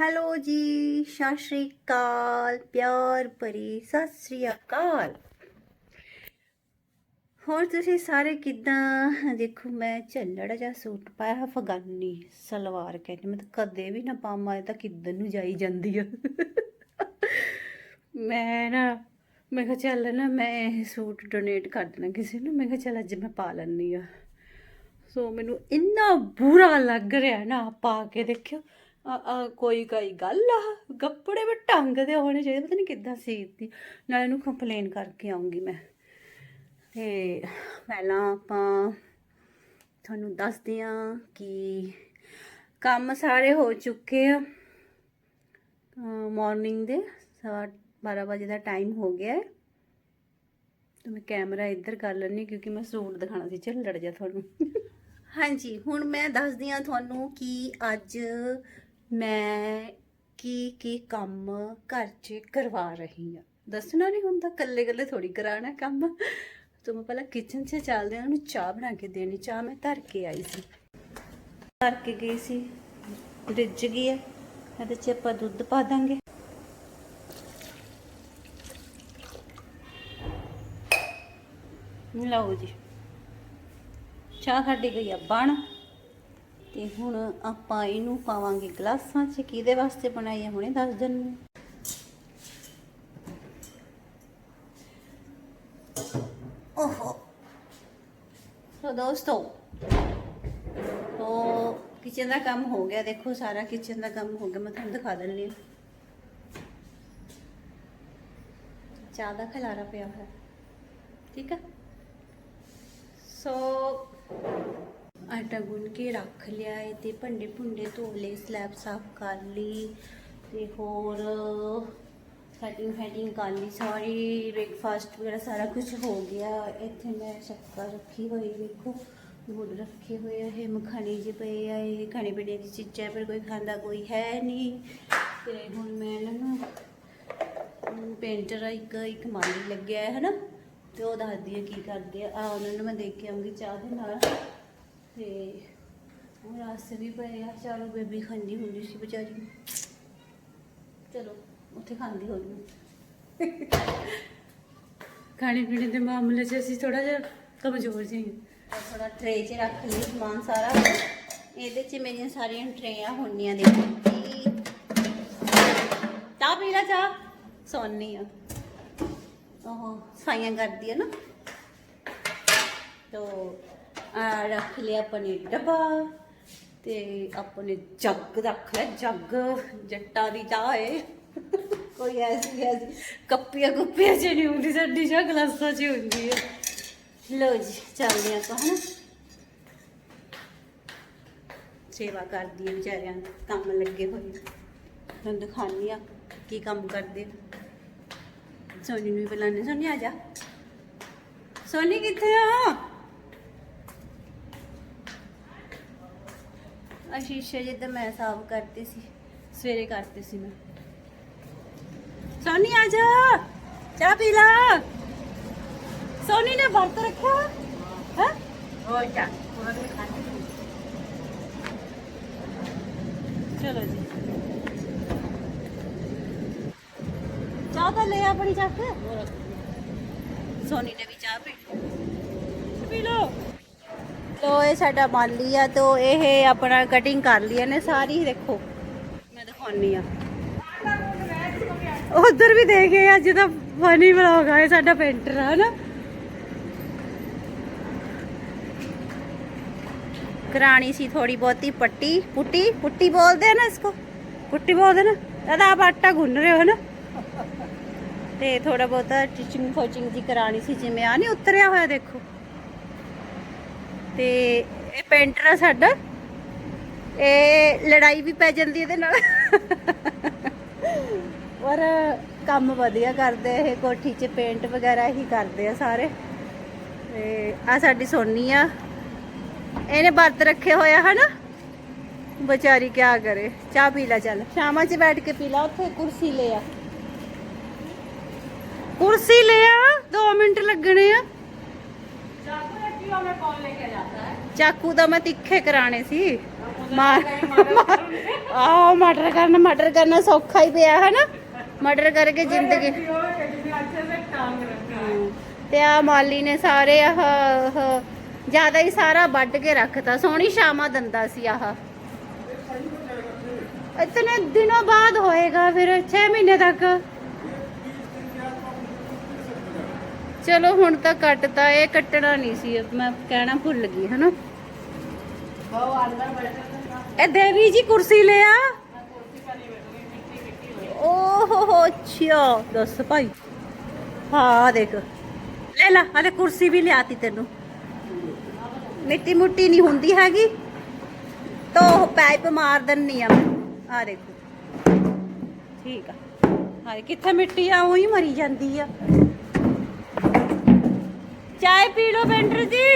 Hello ਜੀ, ਸਤਿ ਸ਼੍ਰੀ ਅਕਾਲ, ਪਿਆਰ ਭਰੀ ਸਤਿ ਸ਼੍ਰੀ ਅਕਾਲ। ਹੋਰ ਤੁਸੀਂ ਸਾਰੇ ਕਿਦਾਂ? ਦੇਖੋ, ਮੈਂ ਝੱਲੜਾ ਜਿਹਾ ਸੂਟ ਪਾਇਆ ਅਫਗਾਨੀ ਸਲਵਾਰ ਕਹਿੰਦੀ। ਮੈਂ ਤਾਂ ਕਦੇ ਵੀ ਨਾ ਪਾਵਾਂ, ਇਹ ਤਾਂ ਕਿੱਦਣ ਨੂੰ ਜਾਈ ਜਾਂਦੀ ਆ। ਮੈਂ ਨਾ, ਮੈਂ ਕਿਹਾ ਚੱਲ ਨਾ, ਮੈਂ ਇਹ ਸੂਟ ਡੋਨੇਟ ਕਰ ਦੇਣਾ ਕਿਸੇ ਨੂੰ। ਮੈਂ ਕਿਹਾ ਚੱਲ ਅੱਜ ਮੈਂ ਪਾ ਲੈਂਦੀ ਆ। ਸੋ ਮੈਨੂੰ ਇੰਨਾ ਬੁਰਾ ਲੱਗ ਰਿਹਾ ਨਾ, ਪਾ ਕੇ ਦੇਖਿਓ। ਕੋਈ ਕੋਈ ਗੱਲ ਆ ਕੱਪੜੇ ਵੀ ਢੰਗ ਦੇ ਹੋਣੇ ਚਾਹੀਦੇ, ਪਤਾ ਨਹੀਂ ਕਿੱਦਾਂ ਸੀਤੀ ਨਾਲ ਇਹਨੂੰ ਕੰਪਲੇਨ ਕਰਕੇ ਆਉਂਗੀ ਮੈਂ। ਤੇ ਪਹਿਲਾਂ ਆਪਾਂ ਤੁਹਾਨੂੰ ਦੱਸਦੇ ਆ ਕਿ ਕੰਮ ਸਾਰੇ ਹੋ ਚੁੱਕੇ ਆ। ਮਾਰਨਿੰਗ ਦੇ ਸਵਾ 12 ਵਜੇ ਦਾ ਟਾਈਮ ਹੋ ਗਿਆ ਹੈ। ਤੇ ਮੈਂ ਕੈਮਰਾ ਇੱਧਰ ਕਰ ਲੈਣੀ ਕਿਉਂਕਿ ਮੈਂ ਸੂਟ ਦਿਖਾਣਾ ਸੀ। ਚੱਲ ਲੜ ਜਾ ਤੁਹਾਨੂੰ। ਹਾਂਜੀ, ਹੁਣ ਮੈਂ ਦੱਸਦੀ ਆ ਤੁਹਾਨੂੰ ਕਿ ਅੱਜ ਮੈਂ ਕੀ ਕੀ ਕੰਮ ਘਰ 'ਚ ਕਰਵਾ ਰਹੀ ਆ ਦੱਸਣਾ ਨਹੀਂ ਹੁੰਦਾ ਕੱਲੇ ਕੱਲੇ ਥੋੜੀ ਕਰਾਣਾ ਕੰਮ। ਤੋਂ ਮੈਂ ਪਹਿਲਾਂ ਕਿਚਨ 'ਚ ਚੱਲਦੇ ਆ ਉਹਨੂੰ ਚਾਹ ਬਣਾ ਕੇ ਦੇਣੀ, ਚਾਹ ਮੈਂ ਧਰ ਕੇ ਆਈ ਸੀ। ਧਰ ਕੇ ਗਈ ਸੀ ਰਿੱਝ ਗਈ ਹੈ, ਇਹਦੇ 'ਚ ਆਪਾਂ ਦੁੱਧ ਪਾ ਦਾਂਗੇ। ਲਓ ਜੀ, ਚਾਹ ਸਾਡੀ ਗਈ ਆ, ਬਣ। ਤੇ ਹੁਣ ਆਪਾਂ ਇਹਨੂੰ ਪਾਵਾਂਗੇ ਗਲਾਸਾਂ 'ਚ। ਕਿਹਦੇ ਵਾਸਤੇ ਬਣਾਈ ਹੈ ਹੁਣੇ ਦੱਸ ਦਿੰਨੀ ਓਹੋ। ਸੋ ਦੋਸਤੋ ਤੋ ਕਿਚਨ ਦਾ ਕੰਮ ਹੋ ਗਿਆ। ਦੇਖੋ ਸਾਰਾ ਕਿਚਨ ਦਾ ਕੰਮ ਹੋ ਗਿਆ। ਮੈਂ ਤੁਹਾਨੂੰ ਦਿਖਾ ਦਿੰਨੀ ਹਾਂ। ਚਾਹ ਦਾ ਖਲਾਰਾ ਪਿਆ ਹੋਇਆ। ਠੀਕ ਆ? ਸੋ ਆਟਾ ਗੁੰਨ ਕੇ ਰੱਖ ਲਿਆ ਹੈ ਤੇ ਭੰਡੇ ਭੁੰਡੇ ਧੋ ਲਏ ਸਲੈਬ ਸਾਫ਼ ਕਰ ਲਈ ਤੇ ਹੋਰ ਕਟਿੰਗ ਫੈਟਿੰਗ ਕਰ ਲਈ, ਸਾਰੀ ਬ੍ਰੇਕਫਾਸਟ ਵਗੈਰਾ ਸਾਰਾ ਕੁਝ ਹੋ ਗਿਆ। ਇੱਥੇ ਮੈਂ ਸ਼ੱਕਰ ਰੱਖੀ ਹੋਈ, ਵੇਖੋ, ਗੁੜ ਰੱਖੇ ਹੋਏ ਆ, ਇਹ ਮਖਾਣੇ ਜਿਹੇ ਪਏ ਆ, ਇਹ ਖਾਣੇ ਪੀਣੇ ਦੀ ਚੀਜ਼ਾਂ ਪਰ ਕੋਈ ਖਾਂਦਾ ਕੋਈ ਹੈ ਨਹੀਂ। ਤੇ ਹੁਣ ਮੈਂ ਇਹਨਾਂ ਨੂੰ ਪੇਂਟਰ ਇੱਕ ਇੱਕ ਮਾਲੀ ਲੱਗਿਆ ਹੈ, ਹਨਾ? ਤੇ ਉਹ ਦੱਸਦੀ ਹੈ ਕੀ ਕਰਦੇ ਆ। ਆ ਉਹਨਾਂ ਨੂੰ ਮੈਂ ਦੇਖ ਕੇ ਆਉਂਗੀ ਚਾਹ ਦੇ ਨਾਲ। ਤੇ ਉਹ ਰਾਸਤੇ ਵੀ ਪਏ ਆ ਚਾਰੋ ਬੇਬੀ ਖਾਂਦੀ ਹੁੰਦੀ ਸੀ ਵਿਚਾਰੀ। ਚਲੋ ਉੱਥੇ ਖਾਂਦੀ ਹੋਣੀ ਖਾਣੇ ਪੀਣੇ ਦੇ ਮਾਮਲੇ 'ਚ ਅਸੀਂ ਥੋੜਾ ਜਿਹਾ ਕਮਜ਼ੋਰ ਜੀ ਹਾਂ। ਥੋੜਾ ਟਰੇ 'ਚ ਰੱਖ ਲਈ ਸਮਾਨ ਸਾਰਾ। ਇਹਦੇ 'ਚ ਮੇਰੀਆਂ ਸਾਰੀਆਂ ਟਰੇਆਂ ਹੁੰਦੀਆਂ ਦੇਖੋ ਚਾਹ ਪੀ ਲੈ ਚਾਹ। ਸੌਣੀ ਆ ਉਹ ਸਫਾਈਆਂ ਕਰਦੀ ਹੈ ਨਾ। ਤੋ ਆ ਰੱਖ ਲਿਆ ਆਪਣੇ ਡੱਬਾ ਤੇ ਆਪਣੇ ਜੱਗ ਰੱਖ ਲਿਆ, ਜੱਗ, ਜੱਟਾਂ ਦੀ ਚਾਹ ਏ। ਕੋਈ ਐਸੀ ਐਸੀ ਕੱਪੀਆਂ ਕੁੱਪੀਆਂ ਚ ਨਹੀਂ ਹੁੰਦੀ, ਸਾਡੀ ਚਾਹ ਗਲਾਸਾਂ ਚ ਹੁੰਦੀ ਹੈ ਲੋ ਜੀ, ਚੱਲਦੇ ਆਪਾਂ, ਹਨਾ? ਸੇਵਾ ਕਰਦੀ ਹੈ ਵਿਚਾਰਿਆਂ ਕੰਮ ਲੱਗੇ ਹੋਏ। ਤੁਹਾਨੂੰ ਦਿਖਾਉਂਦੀ ਆ ਕੀ ਕੰਮ ਕਰਦੇ। ਸੋਨੀ ਨੂੰ ਵੀ ਬੁਲਾਣੇ ਸੋਨੀ ਆ ਜਾ। ਸੋਨੀ ਕਿੱਥੇ ਆ? ਆ ਸ਼ੀਸ਼ੇ ਜਿੱਦਾਂ ਮੈਂ ਸਾਫ਼ ਕਰਤੀ ਸੀ ਸਵੇਰੇ ਕਰਤੀ ਸੀ ਮੈਂ ਸੋਨੀ ਆ ਜਾ ਚਾਹ ਪੀ ਲਾ ਸੋਨੀ ਨੇ ਵਰਤ ਰੱਖਿਆ ਹੈ ਹੋਰ ਜਾ ਉਹਨਾਂ ਦੇ ਖਾਣੇ ਚਲੋ ਜੀ ਚਾਹ ਤਾਂ ਲੈ ਆਪਣੀ ਚੱਕ ਸੋਨੀ ਨੇ ਵੀ ਚਾਹ ਪੀ ਲਈ। ਪੀ ਲੋ ਲੋ, ਇਹ ਸਾਡਾ ਮਾਲੀ ਆ ਤੋਂ ਇਹ ਆਪਣਾ ਕਟਿੰਗ ਕਰ ਲਈ ਇਹਨੇ ਸਾਰੀ, ਦੇਖੋ। ਮੈਂ ਦਿਖਾਉਣੀ ਆ। ਉਧਰ ਵੀ ਦੇਖੇ ਅੱਜ ਦਾ ਫਨੀ ਵਲੌਗ ਆ, ਇਹ ਸਾਡਾ ਪੇਂਟਰ ਆ ਨਾ ਕਰਾਣੀ ਸੀ ਥੋੜੀ ਬਹੁਤੀ, ਪੱਟੀ, ਪੁੱਟੀ ਪੁੱਟੀ ਬੋਲਦੇ ਆ ਨਾ ਇਸਕੋ? ਪੁੱਟੀ ਬੋਲਦੇ ਨਾ? ਦਾਦਾ ਆਪ ਆਟਾ ਗੁੰਨ ਰਹੇ ਹੋ ਨਾ ਤੇ ਥੋੜਾ ਬਹੁਤਾ ਟੀਚਿੰਗ ਕੋਚਿੰਗ ਦੀ ਕਰਾਣੀ ਸੀ, ਜਿਵੇਂ ਆ ਨਹੀਂ ਉਤਰਿਆ ਹੋਇਆ, ਦੇਖੋ। ਤੇ ਇਹ ਪੇਂਟਰ ਆ ਸਾਡਾ। ਇਹ ਲੜਾਈ ਵੀ ਪੈ ਜਾਂਦੀ ਇਹਦੇ ਨਾਲ। ਪਰ ਕੰਮ ਵਧੀਆ ਕਰਦੇ ਇਹ ਕੋਠੀ 'ਚ ਪੇਂਟ ਵਗੈਰਾ ਹੀ ਕਰਦੇ ਆ ਸਾਰੇ। ਤੇ ਆ ਸਾਡੀ ਸੋਨੀ ਆ। ਇਹਨੇ ਵਰਤ ਰੱਖੇ ਹੋਇਆ ਹਨਾ? ਵਿਚਾਰੀ ਕਿਆ ਕਰੇ, ਚਾਹ ਪੀ ਲੈ ਚੱਲ। ਸ਼ਾਮਾਂ 'ਚ ਬੈਠ ਕੇ ਪੀ ਲਾ, ਉੱਥੇ ਕੁਰਸੀ ਲੈ ਆ। ਕੁਰਸੀ ਲੈ ਆ 2 ਮਿੰਟ ਲੱਗਣੇ ਆ। ਚਾਕੂ ਦਾ ਮੈਂ ਤਿੱਖੇ ਕਰਾਣੇ ਸੀ। ਮਾਰ ਆਹ ਮਟਰ ਕਰਨਾ ਮਟਰ ਕਰਨਾ ਸੌਖਾ ਹੀ ਪਿਆ ਹੈ ਨਾ ਮਟਰ ਕਰਕੇ ਜ਼ਿੰਦਗੀ ਤੇ ਆ ਮਾਲੀ ਨੇ ਸਾਰੇ ਆਹ ਆਹ ਜ਼ਿਆਦਾ ਹੀ ਸਾਰਾ ਵੱਢ ਕੇ ਰੱਖਤਾ। ਸੋਹਣੀ ਸ਼ਾਮਾ ਦੰਦਾ ਸੀ ਆਹ। ਇਤਨੇ ਦਿਨੋਂ ਬਾਅਦ ਹੋਏਗਾ ਫਿਰ 6 ਮਹੀਨੇ ਤੱਕ। ਚਲੋ ਹੁਣ ਤਾਂ ਕੱਟਤਾ ਇਹ ਕੱਟਣਾ ਨਹੀਂ ਸੀ ਮੈਂ ਕਹਿਣਾ ਭੁੱਲ ਗਈ, ਹਨਾ? ਇਹ ਦੇਵੀ ਜੀ ਕੁਰਸੀ ਲਿਆ ਓਹ ਹੋ ਅੱਛਾ, ਦੱਸ ਭਾਈ। ਹਾਂ, ਦੇਖ। ਲੈ ਲਾ, ਹਲੇ ਕੁਰਸੀ ਵੀ ਲਿਆਤੀ ਤੈਨੂੰ। ਮਿੱਟੀ ਮੁੱਟੀ ਨਹੀਂ ਹੁੰਦੀ ਹੈਗੀ। ਤੋ ਪਾਈਪ ਮਾਰ ਦਿੰਨੀ ਆ ਮੈਂ। ਆ ਦੇਖੋ। ਠੀਕ ਆ। ਹਾਂ ਕਿੱਥੇ ਮਿੱਟੀ ਆ, ਉਹੀ ਮਰੀ ਜਾਂਦੀ ਆ। ਚਾय ਪੀ ਲਓ ਪੈਂਟਰ ਜੀ।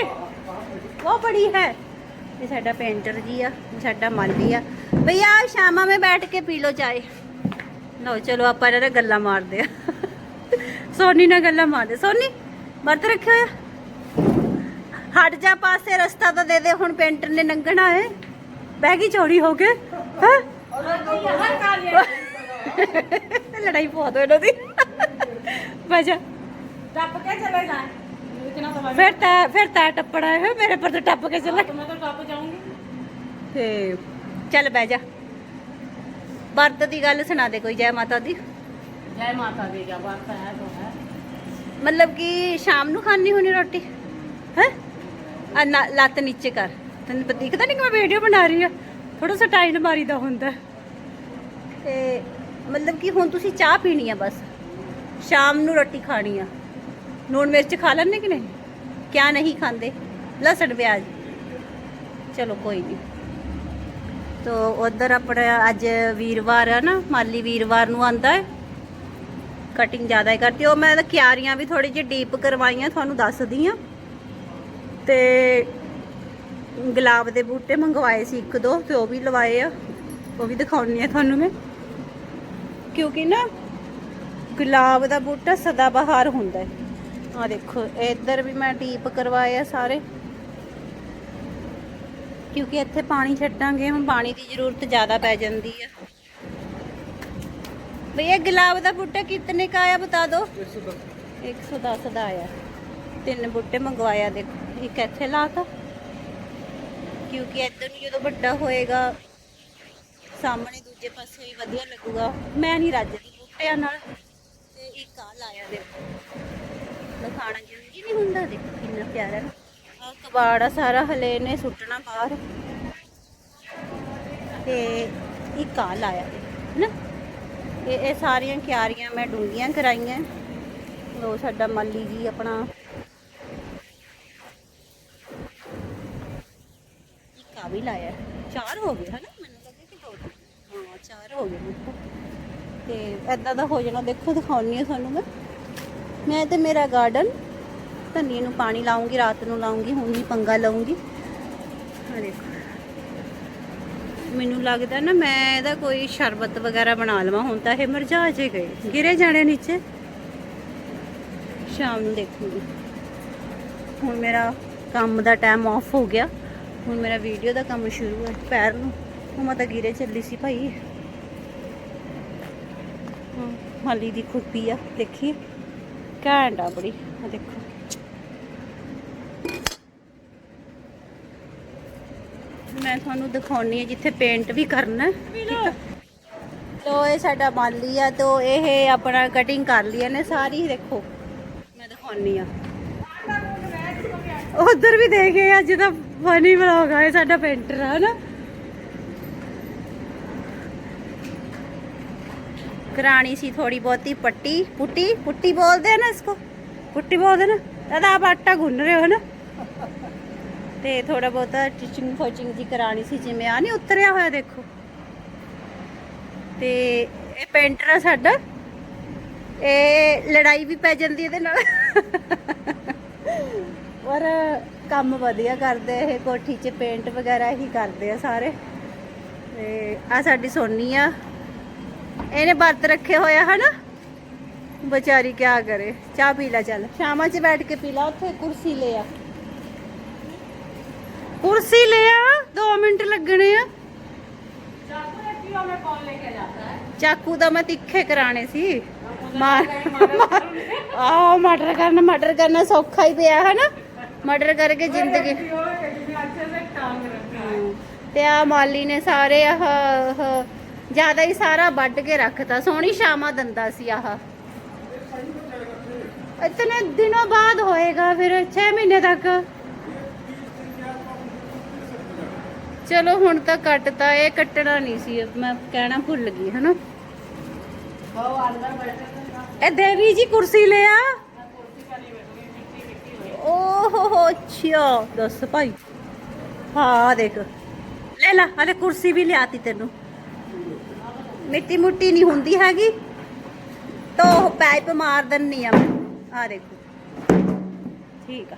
ਉਹ ਬੜੀ ਹੈ। ਇਹ ਸਾਡਾ ਪੈਂਟਰ ਜੀ ਆ ਸਾਡਾ ਮਾਲੀ ਆ। ਭਈਆ ਸ਼ਾਮਾਂ ਮੇ ਬੈਠ ਕੇ ਪੀ ਲਓ ਚਾਏ ਲਓ ਚਲੋ ਆਪਾਂ ਇਹਨਾਂ ਨਾਲ ਗੱਲਾਂ ਮਾਰਦੇ ਆ। ਸੋਨੀ ਨਾਲ ਗੱਲਾਂ ਮਾਰਦੇ ਸੋਨੀ, ਵਰਤ ਰੱਖਿਆ ਹੋਇਆ? ਹਟ ਜਾ ਪਾਸੇ, ਰਸਤਾ ਤਾਂ ਦੇ ਦੇ, ਹੁਣ ਪੈਂਟਰ ਨੇ ਲੰਘਣਾ ਹੈ। ਬਹਿ ਗਈ ਚੋਰੀ ਹੋ ਕੇ। ਲੜਾਈ ਬਹੁਤ ਦੋ ਇਹਨਾਂ ਦੀ। ਵਜਾ ਟੱਪ ਕੇ ਚਲੇ ਜਾ। ਫਿਰ ਤੈ ਫਿਰ ਤੈ ਟੱਪੜਾ ਹੈ ਮੇਰੇ ਪਰ ਤੋਂ ਟੱਪ ਕੇ ਚੱਲ। ਮੈਂ ਤਾਂ ਟੱਪ ਜਾਊਂਗੀ। ਤੇ ਚੱਲ ਬਹਿ ਜਾ। ਵਰਤ ਦੀ ਗੱਲ ਸੁਣਾ ਦੇ ਕੋਈ ਜੈ ਮਾਤਾ ਦੀ। ਜੈ ਮਾਤਾ ਦੀ ਕੀ ਬਾਤ ਹੈ ਤੋ ਹੈ। ਮਤਲਬ ਕਿ ਸ਼ਾਮ ਨੂੰ ਖਾਣੀ ਹੋਣੀ ਰੋਟੀ? ਹੈ? ਆ ਲੱਤ ਨੀਚੇ ਕਰ। ਤੈਨੂੰ ਪਤਾ ਦਿਖਦਾ ਨਹੀਂ ਕਿ ਮੈਂ ਵੀਡੀਓ ਬਣਾ ਰਹੀ ਆ? ਥੋੜਾ ਸਾ ਟਾਈਮ ਮਾਰੀਦਾ ਹੁੰਦਾ। ਤੇ ਮਤਲਬ ਕਿ ਹੁਣ ਤੁਸੀਂ ਚਾਹ ਪੀਣੀ ਆ ਬਸ। ਸ਼ਾਮ ਨੂੰ ਰੋਟੀ ਖਾਣੀ ਆ। ਨੂਣ ਮਿਰਚ ਖਾ ਲੈਣੇ ਕਿ ਨਹੀਂ? ਕਿਆ ਨਹੀਂ ਖਾਂਦੇ? ਲਸਣ, ਪਿਆਜ਼। ਚਲੋ ਕੋਈ ਨਹੀਂ ਤੋ ਉਧਰ ਆਪਣਾ ਅੱਜ ਵੀਰਵਾਰ ਆ ਨਾ, ਮਾਲੀ ਵੀਰਵਾਰ ਨੂੰ ਆਂਦਾ ਹੈ। ਕਟਿੰਗ ਜ਼ਿਆਦਾ ਹੀ ਕਰਤੀ। ਉਹ ਮੈਂ ਤਾਂ ਕਿਆਰੀਆਂ ਵੀ ਥੋੜੀ ਜਿਹੀ ਡੀਪ ਕਰਵਾਈਆਂ, ਤੁਹਾਨੂੰ ਦੱਸਦੀ ਆ ਤੇ ਗੁਲਾਬ ਦੇ ਬੂਟੇ ਮੰਗਵਾਏ ਸੀ ਇੱਕ ਦੋ, ਤੇ ਉਹ ਵੀ ਲਵਾਏ ਆ। ਉਹ ਵੀ ਦਿਖਾਉਣੀ ਆ ਤੁਹਾਨੂੰ ਮੈਂ। ਕਿਉਂਕਿ ਨਾ ਗੁਲਾਬ ਦਾ ਬੂਟਾ ਸਦਾ ਬਹਾਰ ਹੁੰਦਾ ਹੈ। ਆ ਦੇਖੋ, ਇੱਧਰ ਵੀ ਮੈਂ ਟੀਪ ਕਰਵਾਇਆ ਸਾਰੇ। ਕਿਉਂਕਿ ਇੱਥੇ ਪਾਣੀ ਛੱਡਾਂਗੇ, ਹੁਣ ਪਾਣੀ ਦੀ ਜ਼ਰੂਰਤ ਜ਼ਿਆਦਾ ਪੈ ਜਾਂਦੀ ਹੈ ਭਈਆ ਗੁਲਾਬ ਦਾ ਬੂਟਾ ਕਿੰਨੇ ਕਾ ਆਇਆ ਬਤਾ ਦਿਓ 110 ਦਾ ਆਇਆ। ਤਿੰਨ ਬੂਟੇ ਮੰਗਵਾਇਆ, ਦੇਖੋ, ਇੱਕ ਇੱਥੇ ਲਾਤਾ। ਕਿਉਂਕਿ ਇੱਧਰ ਨੂੰ ਜਦੋਂ ਵੱਡਾ ਹੋਏਗਾ, ਸਾਹਮਣੇ ਦੂਜੇ ਪਾਸੇ ਵੀ ਵਧੀਆ ਲੱਗੂਗਾ। ਮੈਂ ਨਹੀਂ ਰੱਜਦੀ ਬੂਟਿਆਂ ਨਾਲ, ਤੇ ਇੱਕ ਆ ਲਾਇਆ, ਦੇਖੋ। ਦਿਖਾਣਾ ਜ਼ਰੂਰੀ ਨਹੀਂ ਹੁੰਦਾ, ਦੇਖੋ ਕਿੰਨਾ ਪਿਆਰਾ ਨਾ। ਆ ਕਬਾੜ ਸਾਰਾ, ਹਲੇ ਇਹਨੇ ਸੁੱਟਣਾ ਬਾਹਰ। ਤੇ ਇੱਕ ਆ ਲਾਇਆ ਦੇਖੋ ਨਾ ਇਹ ਇਹ ਸਾਰੀਆਂ ਕਿਆਰੀਆਂ ਮੈਂ ਡੂੰਘੀਆਂ ਕਰਾਈਆਂ। ਲੋ ਸਾਡਾ ਮਾਲੀ ਜੀ ਆਪਣਾ। ਇੱਕ ਆ ਵੀ ਲਾਇਆ। ਚਾਰ ਹੋ ਗਏ, ਹਨਾ? ਮੈਨੂੰ ਲੱਗਿਆ ਕਿ ਦੋ। ਹਾਂ, ਚਾਰ ਹੋ ਗਏ। ਮੇਰੇ ਤੇ ਐਦਾਂ ਦਾ ਹੋ ਜਾਣਾ, ਦੇਖੋ ਦਿਖਾਉਣੀ ਆ ਤੁਹਾਨੂੰ ਮੈਂ। ਮੈਂ ਤੇ ਮੇਰਾ ਗਾਰਡਨ ਧਨੀਏ ਨੂੰ ਪਾਣੀ ਲਾਉਂਗੀ ਰਾਤ ਨੂੰ ਲਾਉਂਗੀ ਹੁਣ ਵੀ ਪੰਗਾ ਲਾਉਂਗੀ ਆ ਦੇਖੋ। ਮੈਨੂੰ ਲੱਗਦਾ ਨਾ ਮੈਂ ਇਹਦਾ ਕੋਈ ਸ਼ਰਬਤ ਵਗੈਰਾ ਬਣਾ ਲਵਾਂ ਹੁਣ ਤਾਂ ਇਹ ਮਰਝਾ ਜੇ ਗਏ। ਗਿਰੇ ਜਾਣੇ ਨੀਚੇ? ਸ਼ਾਮ ਨੂੰ ਦੇਖੂਗੀ। ਹੁਣ ਮੇਰਾ ਕੰਮ ਦਾ ਟਾਈਮ ਆਫ ਹੋ ਗਿਆ। ਹੁਣ ਮੇਰਾ ਵੀਡੀਓ ਦਾ ਕੰਮ ਸ਼ੁਰੂ ਹੈ ਪੈਰ ਨੂੰ। ਉਹ ਮੈਂ ਤਾਂ ਗਿਰੇ ਚੱਲੀ ਸੀ ਭਾਈ। ਹਾਂ, ਮਾਲੀ ਦੀ ਖੁਰਪੀ ਆ ਦੇਖੀ ਘੈਂਟ ਆ ਬੜੀ ਆ ਦੇਖੋ। ਮੈਂ ਤੁਹਾਨੂੰ ਦਿਖਾਉਣੀ ਹੈ ਜਿੱਥੇ ਪੇਂਟ ਵੀ ਕਰਨਾ ਹੈ। ਇਹ ਸਾਡਾ ਮਾਲੀ ਆ, ਤੋ ਇਹ ਆਪਣਾ ਕਟਿੰਗ ਕਰ ਲਈ ਇਹਨੇ ਸਾਰੀ, ਦੇਖੋ। ਮੈਂ ਦਿਖਾਉਣੀ ਆ। ਉਧਰ ਵੀ ਦੇਖੇ ਅੱਜ ਦਾ ਫਨੀ ਵਲੌਗ ਆ, ਇਹ ਸਾਡਾ ਪੇਂਟਰ ਆ ਨਾ ਕਰਾਣੀ ਸੀ ਥੋੜੀ ਬਹੁਤੀ ਪੱਟੀ ਪੁੱਟੀ ਪੁੱਟੀ ਬੋਲਦੇ ਆ ਨਾ ਇਸਕੋ ਪੁੱਟੀ ਬੋਲਦੇ ਨਾ दादा आप आटा गुन रहे हो ना ਤੇ ਥੋੜਾ ਬਹੁਤਾ ਟੀਚਿੰਗ ਕੋਚਿੰਗ ਦੀ ਕਰਾਣੀ ਸੀ ਜਿਵੇਂ ਆ ਨਹੀਂ ਉਤਰਿਆ ਹੋਇਆ ਦੇਖੋ ਤੇ ਇਹ ਪੇਂਟਰ ਆ ਸਾਡਾ ਇਹ ਲੜਾਈ ਵੀ ਪੈ ਜਾਂਦੀ ਇਹਦੇ ਨਾਲ ਪਰ ਕੰਮ ਵਧੀਆ ਕਰਦੇ ਆ ਇਹ ਕੋਠੀ 'ਚ ਪੇਂਟ ਵਗੈਰਾ ਹੀ ਕਰਦੇ ਆ ਸਾਰੇ ਤੇ ਆ ਸਾਡੀ ਸੋਨੀ ਆ ਇਹਨੇ ਵਰਤ ਰੱਖੇ ਹੋਇਆ ਹਨਾ? ਵਿਚਾਰੀ ਕੀ ਕਰੇ? ਚਾਹ ਪੀ ਲੈ ਚੱਲ। ਸ਼ਾਮਾਂ 'ਚ ਬੈਠ ਕੇ ਪੀ ਲੈ ਉੱਥੇ ਕੁਰਸੀ ਲੈ ਆ। ਕੁਰਸੀ ਲੈ ਆ? 2 ਮਿੰਟ ਲੱਗਣੇ ਆ। ਚਾਕੂ ਦਾ ਮੈਂ ਤਿੱਖੇ ਕਰਾਣੇ ਸੀ। ਮਾਰ ਆਹ ਮਟਰ ਕਰਨਾ ਮਟਰ ਕਰਨਾ ਸੌਖਾ ਹੀ ਪਿਆ ਹੈ ਨਾ ਮਟਰ ਕਰਕੇ ਜ਼ਿੰਦਗੀ ਤੇ ਆ ਮਾਲੀ ਨੇ ਸਾਰੇ ਆਹ ਜ਼ਿਆਦਾ ਹੀ ਸਾਰਾ ਵੱਢ ਕੇ ਰੱਖਤਾ, ਸੋਹਣੀ ਸ਼ਾਮਾ ਦਿੰਦਾ ਸੀ ਆਹ। ਇਤਨੇ ਦਿਨੋਂ ਬਾਅਦ ਹੋਏਗਾ ਫਿਰ 6 ਮਹੀਨੇ ਤੱਕ। ਚਲੋ ਹੁਣ ਤਾਂ ਕੱਟਤਾ, ਇਹ ਕੱਟਣਾ ਨਹੀਂ ਸੀ, ਮੈਂ ਕਹਿਣਾ ਭੁੱਲ ਗਈ, ਹਨਾ? ਇਹ ਦੇਵੀ ਜੀ ਕੁਰਸੀ ਲਿਆ ਓਹੋ ਅੱਛਾ, ਦੱਸ ਭਾਈ। ਹਾਂ, ਦੇਖ। ਲੈ ਲੈ ਕੁਰਸੀ ਵੀ ਲਿਆਤੀ ਤੈਨੂੰ। ਮਿੱਟੀ ਮੁੱਟੀ ਨਹੀਂ ਹੁੰਦੀ ਹੈਗੀ। ਤਾਂ ਉਹ ਪਾਈਪ ਮਾਰ ਦਿੰਨੀ ਆ ਮੈਂ। ਆ ਦੇਖੋ। ਠੀਕ ਆ।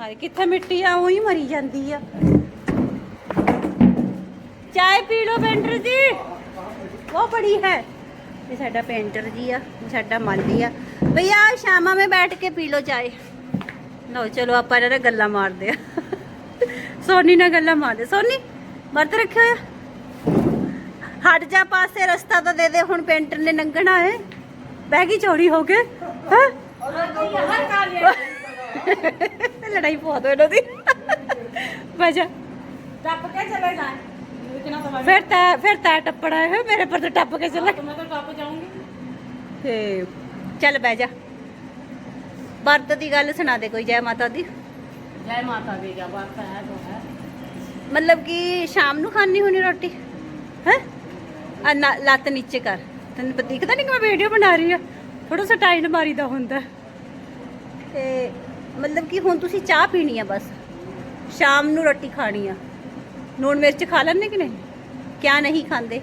ਹਾਂ ਕਿੱਥੇ ਮਿੱਟੀ ਆ? ਉਹੀ ਮਰੀ ਜਾਂਦੀ ਆ। ਚਾय ਪੀ ਲੋ ਪੇਂਟਰ ਜੀ। ਉਹ ਬੜੀ ਹੈ। ਇਹ ਸਾਡਾ ਪੇਂਟਰ ਜੀ ਆ ਸਾਡਾ ਮਾਲੀ ਆ। ਭਈਆ ਸ਼ਾਮਾਂ ਮੈਂ ਬੈਠ ਕੇ ਪੀ ਲੋ ਚਾय ਲਓ, ਚਲੋ ਆਪਾਂ ਇਹਨਾਂ ਨਾਲ ਗੱਲਾਂ ਮਾਰਦੇ ਆ। ਸੋਨੀ ਨਾਲ ਗੱਲਾਂ ਮਾਰਦੇ ਸੋਨੀ, ਵਰਤ ਰੱਖਿਆ ਹੋਇਆ? ਹਟ ਜਾ ਪਾਸੇ ਰਸਤਾ ਤਾਂ ਦੇ ਦੇ ਹੁਣ ਪੇਂਟਰ ਨੇ ਲੰਘਣਾ ਹੈ ਬਹਿ ਗਈ ਚੌੜੀ ਹੋ ਕੇ ਹੈ? ਲੜਾਈ ਪਵਾ ਦੋ ਇਹਨਾਂ ਦੀ। ਵਜਾ ਟੱਪ ਕੇ ਚਲੇ ਜਾ। ਫਿਰ ਤਾਂ ਫਿਰ ਤਾਂ ਟੱਪੜਾ ਹੈ ਮੇਰੇ ਪਰ ਤਾਂ ਟੱਪ ਕੇ ਚਲੇ। ਮੈਂ ਤਾਂ ਟੱਪ ਜਾਊਂਗੀ। ਤੇ ਚੱਲ ਬਹਿ ਜਾ। ਵਰਤ ਦੀ ਗੱਲ ਸੁਣਾ ਦੇ ਕੋਈ ਜੈ ਮਾਤਾ ਦੀ। ਜੈ ਮਾਤਾ ਦੀ ਜੈ ਵਰਤ ਹੈ ਤੋਂ ਹੈ। ਮਤਲਬ ਕਿ ਸ਼ਾਮ ਨੂੰ ਖਾਣੀ ਹੋਣੀ ਰੋਟੀ? ਹੈ? ਆ ਲੱਤ ਨੀਚੇ ਕਰ। ਤੈਨੂੰ ਦਿਖਦਾ ਨਹੀਂ ਕਿ ਮੈਂ ਵੀਡੀਓ ਬਣਾ ਰਹੀ ਆ? ਥੋੜਾ ਸਾ ਟਾਈਮ ਮਾਰੀਦਾ ਹੁੰਦਾ। ਤੇ ਮਤਲਬ ਕਿ ਹੁਣ ਤੁਸੀਂ ਚਾਹ ਪੀਣੀ ਆ ਬਸ। ਸ਼ਾਮ ਨੂੰ ਰੋਟੀ ਖਾਣੀ ਆ। ਨੂਣ ਮਿਰਚ ਖਾ ਲੈਣੇ ਕਿ ਨਹੀਂ? ਕਿਆ ਨਹੀਂ ਖਾਂਦੇ?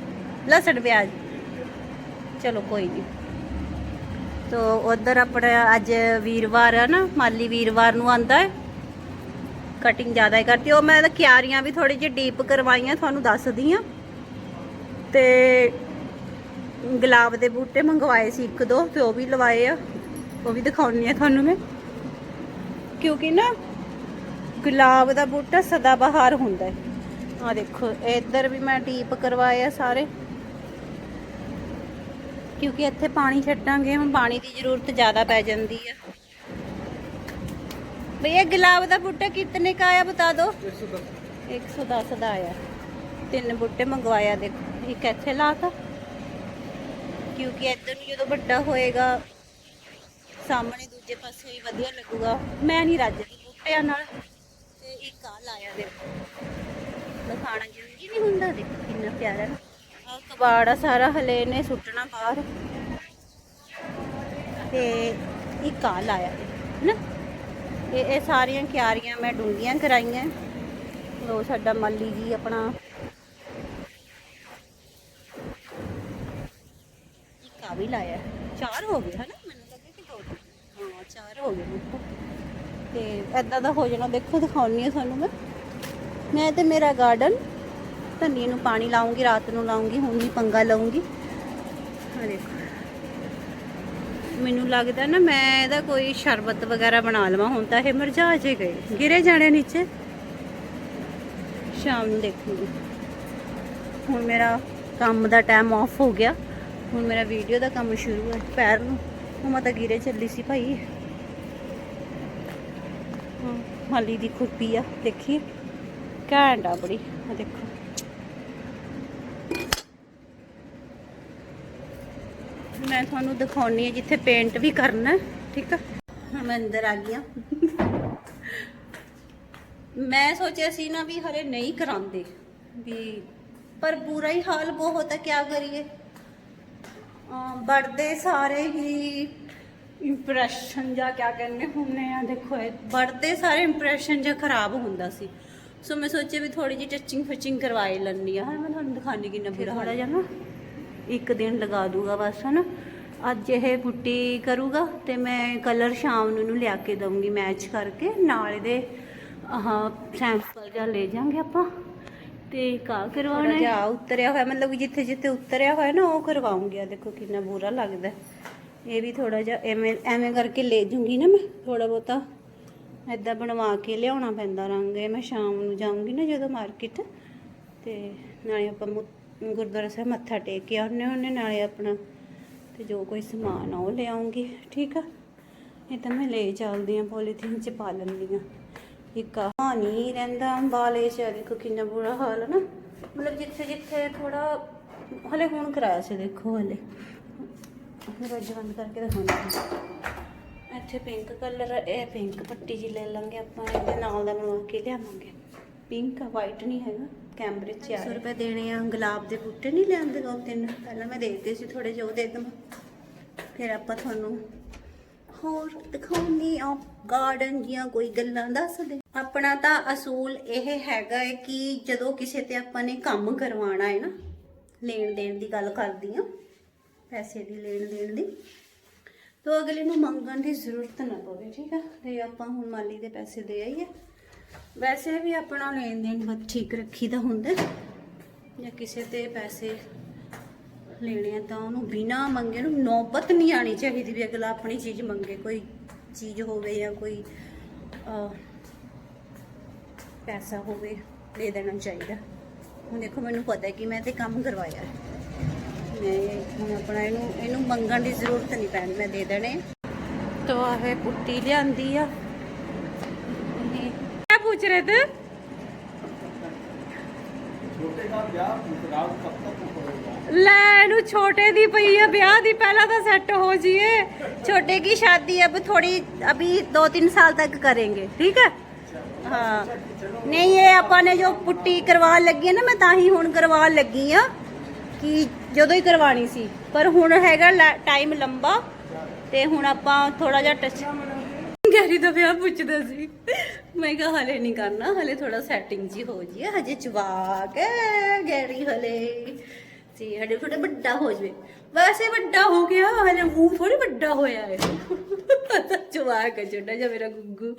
ਲਸਣ, ਪਿਆਜ਼। ਚਲੋ ਕੋਈ ਨਹੀਂ ਤੋ ਉਧਰ ਆਪਣਾ ਅੱਜ ਵੀਰਵਾਰ ਆ ਨਾ, ਮਾਲੀ ਵੀਰਵਾਰ ਨੂੰ ਆਂਦਾ ਹੈ। ਕਟਿੰਗ ਜ਼ਿਆਦਾ ਹੀ ਕਰਤੀ। ਉਹ ਮੈਂ ਤਾਂ ਕਿਆਰੀਆਂ ਵੀ ਥੋੜੀ ਜਿਹੀ ਡੀਪ ਕਰਵਾਈਆਂ, ਤੁਹਾਨੂੰ ਦੱਸਦੀ ਆ ਤੇ ਗੁਲਾਬ ਦੇ ਬੂਟੇ ਮੰਗਵਾਏ ਸੀ ਇੱਕ ਦੋ, ਤੇ ਉਹ ਵੀ ਲਵਾਏ ਆ। ਉਹ ਵੀ ਦਿਖਾਉਣੀ ਆ ਤੁਹਾਨੂੰ ਮੈਂ। ਕਿਉਂਕਿ ਨਾ ਗੁਲਾਬ ਦਾ ਬੂਟਾ ਸਦਾ ਬਹਾਰ ਹੁੰਦਾ ਹੈ। ਆ ਦੇਖੋ, ਇੱਧਰ ਵੀ ਮੈਂ ਟੀਪ ਕਰਵਾਏ ਸਾਰੇ। ਕਿਉਂਕਿ ਇੱਥੇ ਪਾਣੀ ਛੱਡਾਂਗੇ, ਹੁਣ ਪਾਣੀ ਦੀ ਜ਼ਰੂਰਤ ਜ਼ਿਆਦਾ ਪੈ ਜਾਂਦੀ ਹੈ ਭਈਆ ਗੁਲਾਬ ਦਾ ਬੂਟਾ ਕਿੰਨੇ ਕਾ ਆਇਆ, ਬਤਾ ਦਿਓ। 110 110 ਦਾ ਆਇਆ। ਤਿੰਨ ਬੂਟੇ ਮੰਗਵਾਇਆ ਦੇਖੋ। ਇੱਕ ਇੱਥੇ ਲਾਤਾ। ਕਿਉਂਕਿ ਇੱਧਰ ਨੂੰ ਜਦੋਂ ਵੱਡਾ ਹੋਏਗਾ, ਸਾਹਮਣੇ ਦੂਜੇ ਪਾਸੇ ਵੀ ਵਧੀਆ ਲੱਗੂਗਾ। ਮੈਂ ਨਹੀਂ ਰੱਜਦੀ ਬੂਟਿਆਂ ਨਾਲ, ਤੇ ਇੱਕ ਆ ਲਾਇਆ ਦੇਖੋ। ਦਿਖਾਣਾ ਜ਼ਰੂਰੀ ਨਹੀਂ ਹੁੰਦਾ, ਦੇਖੋ ਕਿੰਨਾ ਪਿਆਰਾ। ਆ ਕਬਾੜ ਸਾਰਾ, ਹਲੇ ਨੇ ਸੁੱਟਣਾ ਬਾਹਰ। ਤੇ ਇੱਕ ਆ ਲਾਇਆ ਨਾ ਇਹ ਇਹ ਸਾਰੀਆਂ ਕਿਆਰੀਆਂ ਮੈਂ ਡੂੰਘੀਆਂ ਕਰਾਈਆਂ। ਲੋ ਸਾਡਾ ਮਾਲੀ ਜੀ ਆਪਣਾ ਆ ਵੀ ਲਾਇਆ। ਚਾਰ ਹੋ ਗਏ, ਹਨਾ? ਮੈਨੂੰ ਲੱਗਾ ਕਿ ਦੋ ਹਾਂ, ਚਾਰ ਹੋ ਗਏ ਦੇਖੋ ਤੇ ਐਦਾਂ ਦਾ ਹੋ ਜਾਣਾ, ਦੇਖੋ, ਦਿਖਾਉਣੀ ਆ ਤੁਹਾਨੂੰ ਮੈਂ। ਮੈਂ ਤੇ ਮੇਰਾ ਗਾਰਡਨ ਧਨੀਏ ਨੂੰ ਪਾਣੀ ਲਾਉਂਗੀ, ਰਾਤ ਨੂੰ ਲਾਉਂਗੀ, ਹੁਣ ਵੀ ਪੰਗਾ ਲਾਉਂਗੀ ਆ ਦੇਖੋ। ਮੈਨੂੰ ਲੱਗਦਾ ਨਾ, ਮੈਂ ਇਹਦਾ ਕੋਈ ਸ਼ਰਬਤ ਵਗੈਰਾ ਬਣਾ ਲਵਾਂ। ਹੁਣ ਤਾਂ ਇਹ ਮਰਝਾ ਜੇ ਗਏ। ਗਿਰੇ ਜਾਣੇ ਨੀਚੇ। ਸ਼ਾਮ ਨੂੰ ਦੇਖੂਗੀ। ਹੁਣ ਮੇਰਾ ਕੰਮ ਦਾ ਟਾਈਮ ਆਫ ਹੋ ਗਿਆ। ਹੁਣ ਮੇਰਾ ਵੀਡੀਓ ਦਾ ਕੰਮ ਸ਼ੁਰੂ ਹੈ ਪੈਰ ਨੂੰ। ਹੁਣ ਤਾਂ ਗਿਰੇ ਚੱਲੀ ਸੀ ਭਾਈ। ਹਾਂ, ਮਾਲੀ ਦੀ ਖੁਰਪੀ ਆ ਦੇਖੀ। ਘੈਂਟ ਆ ਬੜੀ ਆ ਦੇਖੋ। ਮੈਂ ਤੁਹਾਨੂੰ ਦਿਖਾਉਣੀ ਹੈ ਜਿੱਥੇ ਪੇਂਟ ਵੀ ਕਰਨਾ ਠੀਕ ਆ? ਹੁਣ ਮੈਂ ਅੰਦਰ ਆ ਗਈ ਹਾਂ ਮੈਂ ਸੋਚਿਆ ਸੀ ਨਾ ਵੀ ਹਰੇ ਨਹੀਂ ਕਰਾਉਂਦੇ ਵੀ ਪਰ ਬੁਰਾ ਹੀ ਹਾਲ ਬਹੁਤ ਹੈ ਕਿਆ ਕਰੀਏ? ਬੜਦੇ ਸਾਰੇ ਹੀ ਇੰਪ੍ਰੈਸ਼ਨ ਜਾਂ ਕਿਆ ਕਹਿੰਦੇ ਹੁੰਨੇ ਆ ਦੇਖੋ ਇਹ ਬੜਦੇ ਸਾਰੇ ਇੰਪ੍ਰੈਸ਼ਨ ਜਾਂ ਖਰਾਬ ਹੁੰਦਾ ਸੀ। ਸੋ ਮੈਂ ਸੋਚਿਆ ਵੀ ਥੋੜੀ ਜਿਹੀ ਟੱਚਿੰਗ ਫਿਚਿੰਗ ਕਰਵਾਈ ਲੈਣੀ ਆ। ਹਾਂ ਮੈਂ ਤੁਹਾਨੂੰ ਦਿਖਾਣੀ ਕਿੰਨਾ ਬੁਰਾ ਹਾਲ ਹੈ ਨਾ ਇੱਕ ਦਿਨ ਲਗਾ ਦੂਗਾ ਬਸ ਹਨਾ? ਅੱਜ ਇਹ ਪੁੱਟੀ ਕਰੂਗਾ ਤੇ ਮੈਂ ਕਲਰ ਸ਼ਾਮ ਨੂੰ ਇਹਨੂੰ ਲਿਆ ਕੇ ਦਊਂਗੀ ਮੈਚ ਕਰਕੇ। ਨਾਲ ਇਹਦੇ ਆਹ ਸੈਂਪਲ ਜਾਂ ਲੈ ਜਾਾਂਗੇ ਆਪਾਂ। ਤੇ ਕਾ ਕਰਵਾਉਣਾ ਹੈ ਉਤਰਿਆ ਹੋਇਆ ਮਤਲਬ ਕਿ ਜਿੱਥੇ ਜਿੱਥੇ ਉਤਰਿਆ ਹੋਇਆ ਨਾ ਉਹ ਕਰਵਾਉਂਗੀ ਆ। ਦੇਖੋ ਕਿੰਨਾ ਬੁਰਾ ਲੱਗਦਾ। ਇਹ ਵੀ ਥੋੜਾ ਜਿਹਾ ਐਵੇਂ ਐਵੇਂ ਕਰਕੇ ਲੈ ਜੂੰਗੀ ਨਾ ਮੈਂ ਥੋੜਾ ਬਹੁਤਾ। ਐਦਾਂ ਬਣਵਾ ਕੇ ਲਿਆਉਣਾ ਪੈਂਦਾ ਰੰਗ। ਇਹ ਮੈਂ ਸ਼ਾਮ ਨੂੰ ਜਾਊਂਗੀ ਨਾ ਜਦੋਂ ਮਾਰਕੀਟ। ਤੇ ਨਾਲੇ ਆਪਾਂ ਗੁਰਦੁਆਰਾ ਸਾਹਿਬ ਮੱਥਾ ਟੇਕ ਕੇ ਆਉਣੇ ਉਹਨੇ ਨਾਲੇ ਆਪਣਾ ਤੇ ਜੋ ਕੋਈ ਸਮਾਨ ਆ ਉਹ ਲਿਆਉਂਗੀ। ਠੀਕ ਆ? ਇਹ ਤਾਂ ਮੈਂ ਲੈ ਚੱਲਦੀ ਆ ਪੋਲੀਥੀਨ ਚ ਪਾ ਲੈਂਦੀ ਆ ਇੱਕ ਆ ਰਹਿੰਦਾ ਅੰਬਾਲੇ ਚ ਆ ਕਿੰਨਾ ਬੁਰਾ ਹਾਲ ਹੈ ਨਾ। ਮਤਲਬ ਜਿੱਥੇ ਜਿੱਥੇ ਥੋੜਾ ਹਲੇ ਹੁਣ ਕਰਾਇਆ ਸੀ, ਦੇਖੋ ਹਲੇ। ਰੋਜ਼ ਬੰਦ ਕਰਕੇ ਦਿਖਾਉਂਦੀ ਇੱਥੇ ਪਿੰਕ ਕਲਰ ਇਹ ਪਿੰਕ ਪੱਟੀ ਜੀ ਲੈ ਲਾਂਗੇ ਆਪਾਂ, ਇਹਦੇ ਨਾਲ ਦਾ ਬਣਵਾ ਕੇ ਲਿਆਵਾਂਗੇ। ਪਿੰਕ ਆ ਵਾਈਟ ਨਹੀਂ ਹੈਗਾ ਕੈਮਰੇ 'ਚ ਆ ਰੁਪਏ ਦੇਣੇ ਆ, ਗੁਲਾਬ ਦੇ ਬੂਟੇ ਨਹੀਂ ਲਿਆਂਦੇ ਦੋ ਤਿੰਨ? ਪਹਿਲਾਂ ਮੈਂ ਦੇਖਦੇ ਸੀ ਥੋੜੇ ਜਿਹੇ ਉਹ ਦੇ ਦਵਾਂ। ਫਿਰ ਆਪਾਂ ਤੁਹਾਨੂੰ ਦਿਖਾਉਣੀ ਆ ਗਾਰਡਨ ਦੀਆਂ ਕੋਈ ਗੱਲਾਂ, ਦੱਸ ਦੇ। ਆਪਣਾ ਤਾਂ ਅਸੂਲ ਇਹ ਹੈਗਾ ਹੈ ਕਿ ਜਦੋਂ ਕਿਸੇ ਤੇ ਆਪਾਂ ਨੇ ਕੰਮ ਕਰਵਾਉਣਾ ਹੈ ਨਾ, ਲੈਣ ਦੇਣ ਦੀ ਗੱਲ ਕਰਦੀ ਆ ਪੈਸੇ ਦੀ ਲੈਣ ਦੇਣ ਦੀ, ਤੋ ਅਗਲੇ ਨੂੰ ਮੰਗਣ ਦੀ ਜ਼ਰੂਰਤ ਨਾ ਪਵੇ, ਠੀਕ ਆ? ਤੇ ਆਪਾਂ ਹੁਣ ਮਾਲੀ ਦੇ ਪੈਸੇ ਦੇ ਆਈਏ। ਵੈਸੇ ਵੀ ਆਪਣਾ ਲੈਣ ਦੇਣ ਬਹੁਤ ਠੀਕ ਰੱਖੀਦਾ ਹੁੰਦਾ ਜਾਂ ਕਿਸੇ ਤੇ ਪੈਸੇ ਲੈਣੇ ਆ ਤਾਂ ਉਹਨੂੰ ਬਿਨਾ ਮੰਗੇ ਨੂੰ ਨੌਬਤ ਨਹੀਂ ਆਣੀ ਚਾਹੀਦੀ ਵੀ ਅਗਲਾ ਆਪਣੀ ਚੀਜ਼ ਮੰਗੇ ਕੋਈ ਚੀਜ਼ ਹੋਵੇ ਜਾਂ ਕੋਈ ਅਹ, ਪੈਸਾ ਹੋਵੇ ਦੇ ਦੇਣਾ ਚਾਹੀਦਾ ਹੁਣ ਦੇਖੋ ਮੈਨੂੰ ਪਤਾ ਹੈ ਕਿ ਮੈਂ ਤੇ ਕੰਮ ਕਰਵਾਇਆ ਹੈ ਮੈਂ ਹੁਣ ਆਪਣਾ ਇਹਨੂੰ ਇਹਨੂੰ ਮੰਗਣ ਦੀ ਜ਼ਰੂਰਤ ਨਹੀਂ ਪੈਣੀ ਮੈਂ ਦੇ ਦੇਣੇ ਤੋ ਆਵੇ ਪੁੱਟੀ ਲਿਆਂਦੀ ਆ ਇਹ क्या पूछ रहे थे छोटे का ब्याह पूछराव कब तक करेगा ਲੈ ਇਹਨੂੰ ਛੋਟੇ ਦੀ ਪਈ ਆ ਵਿਆਹ ਦੀ ਪਹਿਲਾਂ ਤਾਂ ਸੈੱਟ ਹੋ ਜੀਏ छोटे की शादी अब थोड़ी अभी दो तीन साल तक करेंगे ठीक है हाँ नहीं ये अपन ने जो पुट्टी करवान लगी है ना मैं ਤਾਂ ਹੀ ਹੁਣ ਕਰਵਾਉਣ ਲੱਗੀ ਆ ਕਿ ਜਦੋਂ ਹੀ ਕਰਵਾਣੀ ਸੀ ਪਰ ਹੁਣ ਹੈਗਾ ਟਾਈਮ ਲੰਬਾ ਤੇ ਹੁਣ ਆਪਾਂ ਥੋੜਾ ਜਿਹਾ ਟੱਚ ਗੈਰੀ ਦਾ ਵਿਆਹ ਪੁੱਛਦਾ ਸੀ ਮੈਂ ਕਿਹਾ ਹਲੇ ਨਹੀਂ ਕਰਨਾ ਹਲੇ ਥੋੜਾ ਸੈਟਿੰਗ ਜੀ ਹੋ ਜੀ ਹਜੇ ਜਵਾਕ ਹੈ ਗੈਰੀ ਹਲੇ ਸੀ ਸਾਡੇ ਥੋੜਾ ਵੱਡਾ ਹੋ ਜਵੇ। ਵੈਸੇ ਵੱਡਾ ਹੋ ਗਿਆ ਹਲੇ ਮੂੰਹ ਥੋੜੀ ਵੱਡਾ ਹੋਇਆ ਹੈ। ਜਵਾਕ ਹੈ ਛੋਟਾ ਜਿਹਾ ਮੇਰਾ ਗੁੱਗੂ।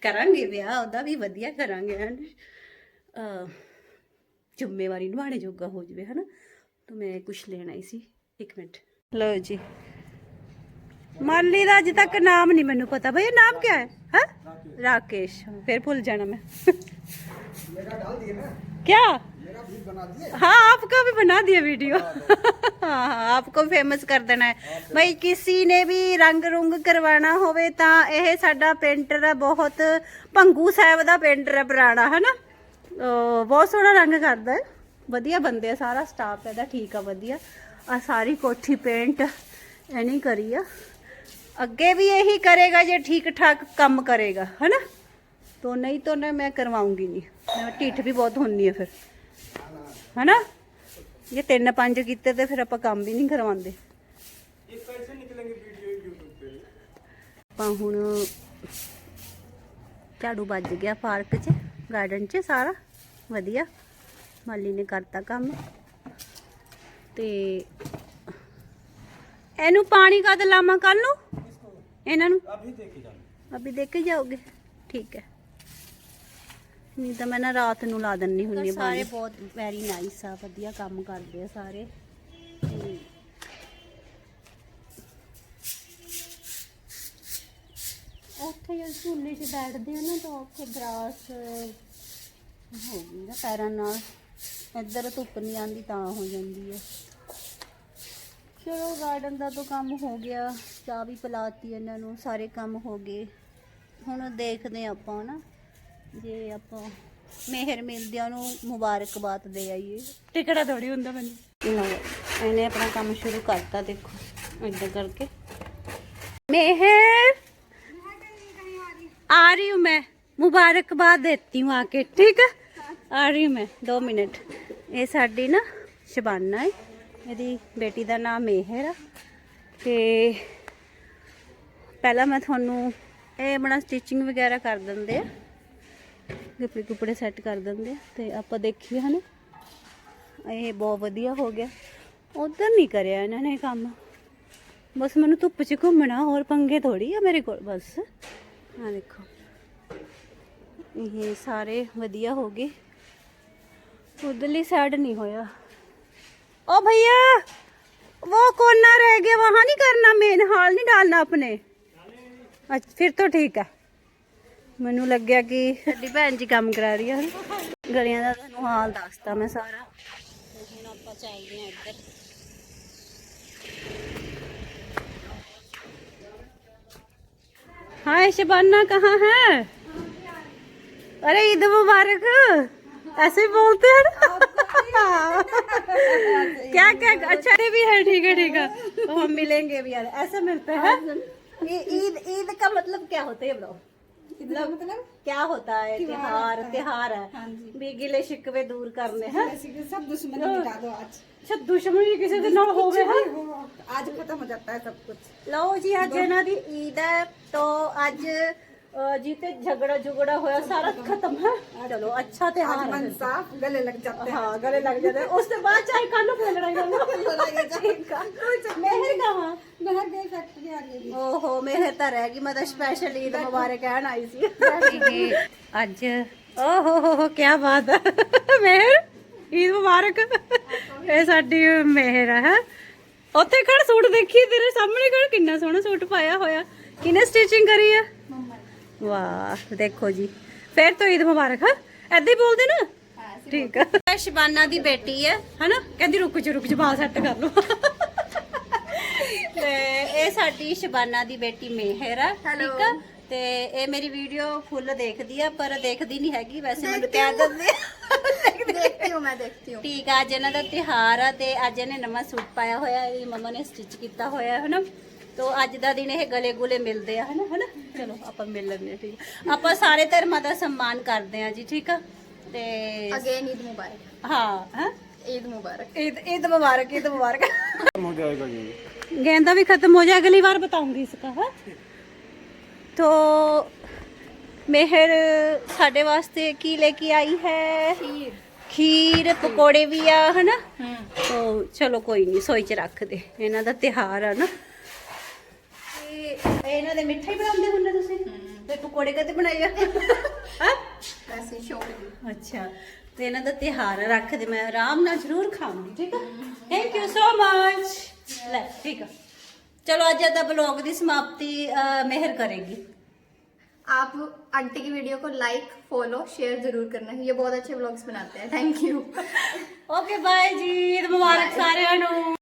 ਕਰਾਂਗੇ ਵਿਆਹ ਉਹਦਾ ਵੀ ਵਧੀਆ ਕਰਾਂਗੇ ਹਨ? ਜ਼ਿੰਮੇਵਾਰੀ ਨਿਭਾਣੇ ਜੋਗਾ ਹੋ ਜਵੇ ਹਨਾ? ਤਾਂ ਮੈਂ ਕੁਝ ਲੈਣਾ ਹੀ ਸੀ ਇੱਕ ਮਿੰਟ। ਲਓ ਜੀ। ਮਾਲੀ ਦਾ ਅਜੇ ਤੱਕ ਨਾਮ ਨਹੀਂ ਮੈਨੂੰ ਪਤਾ। ਬਈ ਨਾਮ ਕੀ ਹੈ? ਹੈ? ਰਾਕੇਸ਼। ਫਿਰ ਭੁੱਲ ਜਾਣਾ ਮੈਂ। ਲਗਾ ਡਾਲ ਦਿਏ ਨਾ। ਕੀ हाँ आपका भी बना दिया वीडियो हाँ हाँ आपको फेमस कर देना है भाई किसी ने भी ਰੰਗ ਰੁੰਗ ਕਰਵਾਉਣਾ ਹੋਵੇ ਤਾਂ ਇਹ ਸਾਡਾ ਪੇਂਟਰ ਹੈ ਬਹੁਤ ਭੰਗੂ ਸਾਹਿਬ ਦਾ ਪੇਂਟਰ ਹੈ ਪੁਰਾਣਾ ਹੈ ਨਾ ਅਹ ਬਹੁਤ ਸੋਹਣਾ ਰੰਗ ਕਰਦਾ ਹੈ ਵਧੀਆ ਬੰਦੇ ਆ ਸਾਰਾ ਸਟਾਫ ਇਹਦਾ ਠੀਕ ਆ ਵਧੀਆ ਆ ਸਾਰੀ ਕੋਠੀ ਪੇਂਟ ਐਨੀ ਕਰੀ ਆ ਅੱਗੇ ਵੀ ਇਹੀ ਕਰੇਗਾ ਜੇ ਠੀਕ ਠਾਕ ਕੰਮ ਕਰੇਗਾ ਹੈ ਨਾ तो नहीं तो ना मैं करवाऊंगी नहीं मैं ਢਿੱਠ ਵੀ ਬਹੁਤ ਹੁੰਨੀ ਹੈ ਫਿਰ ਹਨਾ? ਇਹ ਤਿੰਨ ਪੰਜ ਕੀਤੇ ਤੇ ਫਿਰ ਆਪਾਂ ਕੰਮ ਵੀ ਨਹੀਂ ਕਰਵਾਉਂਦੇ। ਆਪਾਂ ਹੁਣ ਝਾੜੂ ਵੱਜ ਗਿਆ ਪਾਰਕ 'ਚ ਗਾਰਡਨ 'ਚ ਸਾਰਾ। ਵਧੀਆ। ਮਾਲੀ ਨੇ ਕਰਤਾ ਕੰਮ। ਤੇ ਇਹਨੂੰ ਪਾਣੀ ਕਦ ਲਾਵਾਂ ਕੱਲ ਨੂੰ? ਇਹਨਾਂ ਨੂੰ? ਅਭੀ ਦੇਖ ਕੇ ਜਾਓਗੇ ਠੀਕ ਹੈ। ਨਹੀਂ ਤਾਂ ਮੈਂ ਨਾ ਰਾਤ ਨੂੰ ਲਾ ਦਿੰਨੀ ਹੁੰਨੀ ਸਾਰੇ ਬਹੁਤ ਵੈਰੀ ਨਾਈਸ ਆ ਵਧੀਆ ਕੰਮ ਕਰਦੇ ਆ ਸਾਰੇ। ਤੇ ਉੱਥੇ ਜਦ ਝੂਲੇ 'ਚ ਬੈਠਦੇ ਆ ਨਾ ਤਾਂ ਉੱਥੇ ਗਰਾਸ ਹੋ ਗਈ ਨਾ ਪੈਰਾਂ ਨਾਲ। ਇੱਧਰ ਧੁੱਪ ਨਹੀਂ ਆਂਦੀ ਤਾਂ ਹੋ ਜਾਂਦੀ ਹੈ ਚਲੋ ਗਾਰਡਨ ਦਾ ਤਾਂ ਕੰਮ ਹੋ ਗਿਆ ਚਾਹ ਵੀ ਪਿਲਾਤੀ ਇਹਨਾਂ ਨੂੰ ਸਾਰੇ ਕੰਮ ਹੋ ਗਏ। ਹੁਣ ਦੇਖਦੇ ਆਪਾਂ ਨਾ ਜੇ ਆਪਾਂ ਮਿਹਰ ਮਿਲਦਿਆਂ ਨੂੰ ਮੁਬਾਰਕਬਾਦ ਦੇ ਆਈਏ ਟਿਕੜਾ ਥੋੜੀ ਹੁੰਦਾ ਮੈਨੂੰ ਲਓ ਇਹਨੇ ਆਪਣਾ ਕੰਮ ਸ਼ੁਰੂ ਕਰਤਾ ਦੇਖੋ ਇੱਦਾਂ ਕਰਕੇ ਮਿਹਰ आ रही हूँ मैं मुबारकबाद देती हूँ आके ठीक है आ रही हूँ मैं दो मिनट ਇਹ ਸਾਡੀ ਨਾ ਸ਼ਬਾਨਾ ਹੈ ਇਹਦੀ ਬੇਟੀ ਦਾ ਨਾਮ ਮੇਹਰ ਆ ਤੇ ਪਹਿਲਾਂ ਮੈਂ ਤੁਹਾਨੂੰ ਇਹ ਬਣਾ ਸਟਿਚਿੰਗ ਵਗੈਰਾ ਕਰ ਦਿੰਦੇ ਆ ਕੱਪੜੇ ਕੁਪੜੇ ਸੈੱਟ ਕਰ ਦਿੰਦੇ ਆ ਤੇ ਆਪਾਂ ਦੇਖੀਏ ਹਨਾ ਇਹ ਬਹੁਤ ਵਧੀਆ ਹੋ ਗਿਆ ਉਧਰ ਨਹੀਂ ਕਰਿਆ ਇਹਨਾਂ ਨੇ ਕੰਮ ਬਸ ਮੈਨੂੰ ਧੁੱਪ 'ਚ ਘੁੰਮਣਾ ਹੋਰ ਪੰਗੇ ਥੋੜੀ ਆ ਮੇਰੇ ਕੋਲ ਬਸ ਆ ਦੇਖੋ ਇਹ ਸਾਰੇ ਵਧੀਆ ਹੋ ਗਏ ਉਧਰਲੀ ਸਾਈਡ ਨਹੀਂ ਹੋਇਆ ओ भैया वो कोना रह गया वहां नहीं करना मेन हॉल नहीं डालना अपने अच्छा फिर तो ठीक है ਮੈਨੂੰ ਲੱਗਿਆ ਕਿ ਸਾਡੀ ਭੈਣ ਜੀ ਕੰਮ ਕਰਾ ਰਹੀ ਹੈ ਗਲੀਆਂ ਦਾ ਤੁਹਾਨੂੰ ਹਾਲ ਦੱਸਤਾ ਮੈਂ ਸਾਰਾ ਤੇ ਹੁਣ ਆਪਾਂ ਆਪਾਂ ਚੱਲਦੇ ਹਾਂ ਇੱਧਰ हाय शबाना कहाँ है अरे ईद मुबारक ऐसे ही बोलते हैं ना क्या क्या अच्छा ये भी है ठीक है ठीक है तो हम मिलेंगे भी यार ऐसे मिलते हैं ये ईद ईद का मतलब क्या होता है ब्रो मतलब क्या होता है त्योहार त्योहार है भी गिले शिकवे दूर करने हैं सब दुश्मनी मिटा दो आज अच्छा दुश्मनी किसी ਦੇ ਨਾਲ ਹੋਵੇ ਹੈ आज खत्म हो जाता है सब कुछ ਲਓ ਜੀ ਅੱਜ ਇਹਨਾਂ ਦੀ ਈਦ ਹੈ तो ਅੱਜ ਅ, ਜੀ ਤੇ ਝਗੜਾ ਝੁਗੜਾ ਹੋਇਆ ਸਾਰਾ ਖਤਮ ਹੈ ਚਲੋ ਅੱਛਾ आज ਤਿਉਹਾਰ मन ਹੈ साफ गले लग जाते हैं हाँ गले लग जाते हैं उसके बाद चाहे कानों पे लड़ाई कर लो ठीक है मेहर कहाँ नहर गई फैक्ट्री आ गई ਓਹੋ ਮੇਹਰ ਤਾਂ ਰਹਿ ਗਈ ਮੈਂ ਤਾਂ ਸਪੈਸ਼ਲ ਈਦ ਮੁਬਾਰਕ ਕਹਿਣ ਆਈ ਸੀ ਇਹ ਅੱਜ ਓ ਹੋ ਹੋ ਹੋ ਕੀ ਬਾਤ ਹੈ ਮਿਹਰ ਈਦ ਮੁਬਾਰਕ ਇਹ ਸਾਡੀ ਮਿਹਰ ਹੈ ਉੱਥੇ ਖੜ ਸੂਟ ਦੇਖੀ ਤੇਰੇ ਸਾਹਮਣੇ ਖੜ ਕਿੰਨਾ ਸੋਹਣਾ ਸੂਟ ਪਾਇਆ ਹੋਇਆ ਕਿਨੇ ਸਟਿਚਿੰਗ ਕਰੀ ਆ ਵਾਹ ਦੇਖੋ ਜੀ। ਫਿਰ ਤੋਂ ਈਦ ਮੁਬਾਰਕ ਹੈ? ਐਦਾਂ ਹੀ ਬੋਲਦੇ ਨਾ? ਠੀਕ ਆ। ਸ਼ਬਾਨਾ ਦੀ ਬੇਟੀ ਹੈ ਹਨਾ? ਕਹਿੰਦੀ ਰੁਕ ਜਾ ਰੁਕ ਜਾ ਬਾਲ ਸੈੱਟ ਕਰ ਲਓ। ਤੇ ਇਹ ਸਾਡੀ ਸ਼ਬਾਨਾ ਦੀ ਬੇਟੀ ਮਿਹਰ ਆ ਠੀਕ ਆ? ਤੇ ਇਹ ਮੇਰੀ ਵੀਡੀਓ ਫੁੱਲ ਦੇਖਦੀ ਆ ਪਰ ਦੇਖਦੀ ਨਹੀਂ ਹੈਗੀ ਵੈਸੇ ਮੈਨੂੰ ਕਹਿ ਦਿੰਦੇ ਦੇਖਦੀ ਹੂੰ ਮੈਂ ਦੇਖਦੀ ਹੂੰ। ਠੀਕ ਆ ਅੱਜ ਇਹਨਾਂ ਦਾ ਤਿਹਾਰ ਆ ਤੇ ਅੱਜ ਇਹਨੇ ਨਵਾਂ ਸੂਟ ਪਾਇਆ ਹੋਇਆ ਇਹ ਮੰਮਾ ਨੇ ਸਟਿਚ ਕੀਤਾ ਹੋਇਆ ਹੈ ਨਾ ਤੋ ਅੱਜ ਦਾ ਦਿਨ ਇਹ ਗਲੇ ਗੁਲੇ ਮਿਲਦੇ ਆ ਹਨਾ ਹਨਾ? ਚਲੋ ਆਪਾਂ ਮਿਲ ਲੈਂਦੇ ਆ ਠੀਕ ਆ। ਆਪਾਂ ਸਾਰੇ ਧਰਮਾਂ ਦਾ ਸਨਮਾਨ ਕਰਦੇ ਆ ਜੀ ਠੀਕ ਆ ਤੇ अगेन ईद मुबारक ਹਾਂ ਹਾਂ ईद मुबारक ईद ईद मुबारक ईद मुबारक खत्म हो जाएगा ये गेंदा भी खत्म हो जाए अगली बार बताऊंगी इसका है तो मेहर ਸਾਡੇ ਵਾਸਤੇ ਕੀ ਲੈ ਕੇ ਆਈ ਹੈ खीर ਖੀਰ ਪਕੌੜੇ ਵੀ ਆ ਹਨਾ ਤੋ ਚਲੋ ਕੋਈ ਨਹੀਂ ਸੋਈ ਚ ਰੱਖ ਦੇ ਇਹਨਾਂ ਦਾ ਤਿਹਾਰ ਆ ਨਾ ਤੇ ਇਹਨਾਂ ਦੇ ਮਿੱਠੇ ਹੀ ਬਣਾਉਂਦੇ ਹੁੰਦੇ ਤੁਸੀਂ ਤੇ ਪਕੌੜੇ ਕਦੇ ਬਣਾਏ ਆ ਹਾਂ वैसे शौक ਅੱਛਾ ਤੇ ਇਹਨਾਂ ਦਾ ਤਿਹਾਰ ਆ, ਰੱਖ ਦੇ ਮੈਂ ਆਰਾਮ ਨਾਲ ਜ਼ਰੂਰ ਖਾਵਾਂਗੀ ਠੀਕ ਆ ਥੈਂਕ ਯੂ ਸੋ ਮਚ ਲੈ ਠੀਕ ਆ ਚਲੋ ਅੱਜ ਦਾ ਬਲੌਗ ਦੀ ਸਮਾਪਤੀ ਅਹ, ਮਿਹਰ ਕਰੇਗੀ आप आंटी की वीडियो को लाइक फॉलो शेयर जरूर करना ये बहुत अच्छे ब्लॉग्स बनाते हैं थैंक यू ਓਕੇ ਬਾਏ ਜੀ ਈਦ ਮੁਬਾਰਕ ਸਾਰਿਆਂ ਨੂੰ